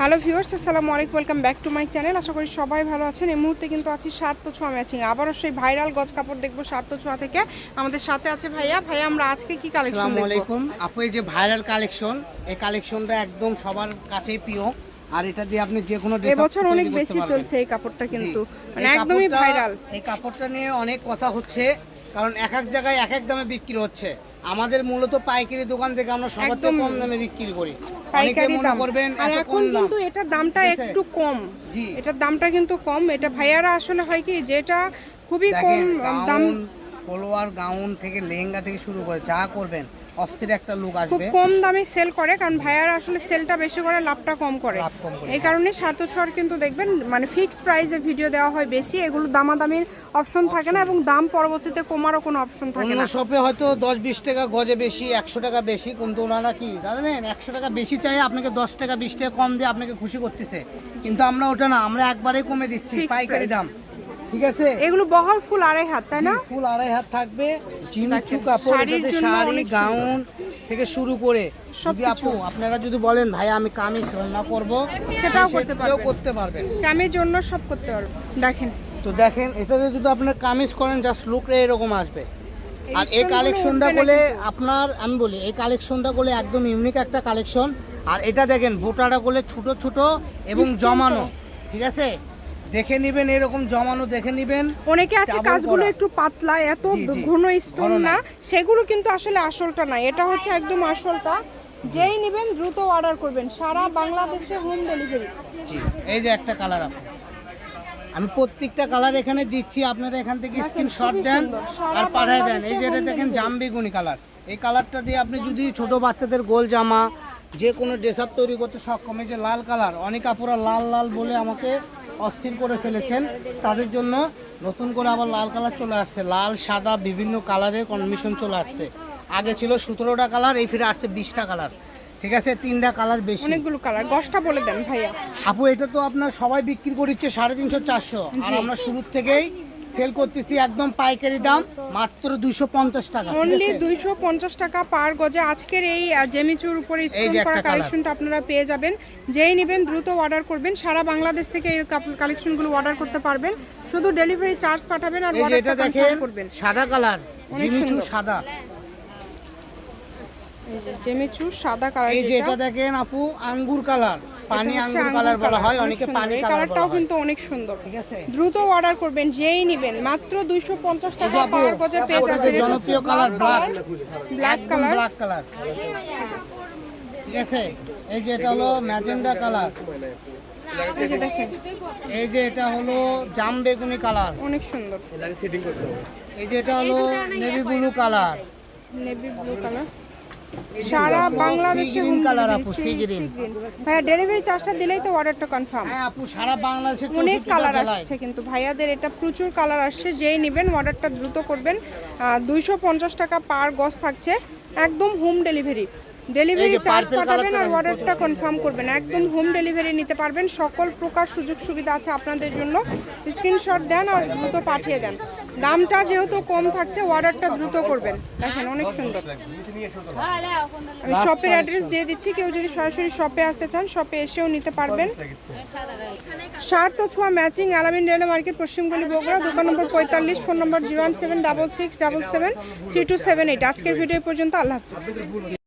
Hello viewers আসসালামু আলাইকুম welcome back to my channel. আশা করি সবাই ভালো আছেন। এই মুহূর্তে কিন্তু আছি সার্থ ছোঁয়া ম্যাচিং। আবারও সেই ভাইরাল গজ কাপড় দেখব সার্থ ছোঁয়া থেকে। আমাদের সাথে আছে ভাইয়া। ভাইয়া আমরা আজকে কি কালেকশন আসসালামু দেখব আলাইকুম। আপু এই যে ভাইরাল কালেকশন এই কালেকশনটা একদম সবার কাছেই প্রিয়। আর এটা দিয়ে আপনি যে কোনো এবছর অনেক বেশি চলছে এই কাপড়টা কিন্তু। মানে একদমই ভাইরাল এই কাপড়টা নিয়ে অনেক কথা হচ্ছে। কারণ এক এক জায়গায় এক এক দামে বিক্রি হচ্ছে। আমাদের মূলত পাইকারি দোকান থেকে আমরা সবার কম দামে বিক্রি করি। পাইকারি দাম। আর এখন কিন্তু এটার দামটা একটু কম। এটার দামটা কিন্তু কম। এটা ভাইয়ারা আসলে হয় কি যেটা খুবই কম দাম ফলোয়ার গাউন থেকে লেহেঙ্গা থেকে শুরু করে যা করবেন অস্থির একটা লুক খুব আসবে। কম দামে সেল করে কারণ ভাইয়ারা আসলে সেলটা বেশি করে লাভটা কম করে। এই কারণে সার্থ ছড় কিন্তু দেখবেন মানে ফিক্সড প্রাইসে ভিডিও দেওয়া হয় বেশি এগুলো দামাদামির অপশন থাকে না এবং দাম পরবর্তীতে কমারও কোনো অপশন থাকে না। শপে হয়তো দশ বিশ টাকা গজে বেশি একশো টাকা বেশি কিন্তু ওনারা কি জানেন একশো টাকা বেশি চাই আপনাকে দশ টাকা বিশ টাকা কম দিয়ে আপনাকে খুশি করতেছে। কিন্তু আমরা ওটা না আমরা একবারে কমে দিচ্ছি পাইকারি দাম। ঠিক আছে? এগুলো বহর ফুল আড়াই হাত তাই না? ফুল আড়াই হাত থাকবে। জিমিচু কাপড় এটাতে শাড়ি গাউন থেকে শুরু করে। যদি আপু আপনারা যদি বলেন ভাই আমি কামিজ রান্না করব সেটাও করতে পারবেন। করতে পারবেন। কামের জন্য সব করতে পারব। দেখেন। তো দেখেন এটাতে যদি আপনার কামিজ করেন জাস্ট লুকটা এরকম আসবে। আর এই কালেকশনটা বলে আপনার আমি বলি এই কালেকশনটা বলে একদম ইউনিক একটা কালেকশন আর এটা দেখেন বোটাটা বলে ছোট ছোট এবং জমানো। ঠিক আছে? দেখে নিবেন এরকম জমানো দেখে নিবেন। অনেকে আছে কাজগুলো একটু পাতলা এত। ঘন স্টোন না। সেগুলো কিন্তু আসলে আসলটা না। এটা হচ্ছে একদম আসলটা। যেই নেবেন দ্রুত অর্ডার করবেন। সারা বাংলাদেশে হোম ডেলিভারি এই যে একটা কালার আপু আমি প্রত্যেকটা কালার এখানে দিচ্ছি। আপনারা এখান থেকে স্ক্রিনশট দেন আর পাঠিয়ে দেন। এই বাংলাদেশে যে এটা দেখেন। জামবেগুনি কালার এই কালারটা দিয়ে আপনি যদি ছোট বাচ্চাদের গোল জামা যে কোনো ড্রেস আপ তৈরি করতে সক্ষম এই যে লাল কালার অনেক আপুরা লাল লাল বলে আমাকে অস্থির করে ফেলেছেন। তাদের জন্য নতুন করে আবার লাল কালার চলে আসছে। লাল সাদা বিভিন্ন কালারের কম্বিনেশন চলে আসছে। আগে ছিল সতেরোটা কালার এই ফিরে আসছে বিশটা কালার। ঠিক আছে? তিনটা কালার বেশি। অনেকগুলো কালার। দশটা বলে দেন ভাইয়া। আপু এটা তো আপনার সবাই বিক্রি করছে সাড়ে তিনশো চারশো। আর আমরা শুরুর থেকেই সেল করতেছি একদম পাইকারি দাম মাত্র দুইশো পঞ্চাশ টাকা অনলি দুইশো পঞ্চাশ টাকা পার গজে। আজকের এই জেমিচুর উপরে স্টোন করা কালেকশনটা আপনারা পেয়ে যাবেন। যেই নেবেন দ্রুত অর্ডার করবেন। সারা বাংলাদেশ থেকে এই কালেকশনগুলো অর্ডার করতে পারবেন। শুধু ডেলিভারি চার্জ পাঠাবেন আর অর্ডারটা দেখেন করবেন। সাদা কালার অনেক জিমিচু সাদা। এই যে জেমিচু সাদা কালার এই যে এটা দেখেন আপু আঙ্গুর কালার পানি আঙ্গুর কালার বলা হয় অনেকে পানি কালার কালারটাও কিন্তু অনেক সুন্দর। ঠিক আছে। দ্রুত অর্ডার করবেন যেই নেবেন। মাত্র দুইশো পঞ্চাশ এই যে টাকা আপু পার গজে পেয়ে যাচ্ছেন জনপ্রিয় colour black black colour black colour ঠিক আছে? এই যে এটা হলো ম্যাজেন্ডা কালার এই যে এই যে এটা হলো জাম বেগুনি কালার অনেক সুন্দর। এই যে এটা হলো navy blue colour navy blue colour সারা বাংলাদেশে colour delivery, আপু, sea green। ভাইয়া ডেলিভারি চার্জটা দিলেই তো অর্ডারটা কনফার্ম হ্যাঁ আপু সারা বাংলাদেশে অনেক কালার আসছে কিন্তু ভাইয়াদের এটা প্রচুর কালার আসছে যেই নেবেন অর্ডারটা দ্রুত করবেন। দুইশো পঞ্চাশ টাকা পার গজ থাকছে একদম হোম ডেলিভারি ডেলিভারি চার্জ পাঠাবেন আর অর্ডারটা কনফার্ম করবেন একদম হোম ডেলিভারি নিতে পারবেন। সকল প্রকার সুযোগ সুবিধা আছে আপনাদের জন্য। স্ক্রিনশট দেন আর দ্রুত পাঠিয়ে দেন। দামটা যেহেতু কম থাকছে অর্ডারটা দ্রুত করবেন। দেখেন অনেক সুন্দর। আমি শপের অ্যাড্রেস দিয়ে দিচ্ছি কেউ যদি সরাসরি শপে আসতে চান শপে এসেও নিতে পারবেন। সার্থ ছোঁয়া ম্যাচিং আলামিন রেল মার্কেট পশ্চিমগলি বগুড়া দোকান নম্বর পঁয়তাল্লিশ ফোন নম্বর zero one seven double six double seven three two seven eight. আজকের ভিডিও পর্যন্ত আল্লাহ হাফিজ।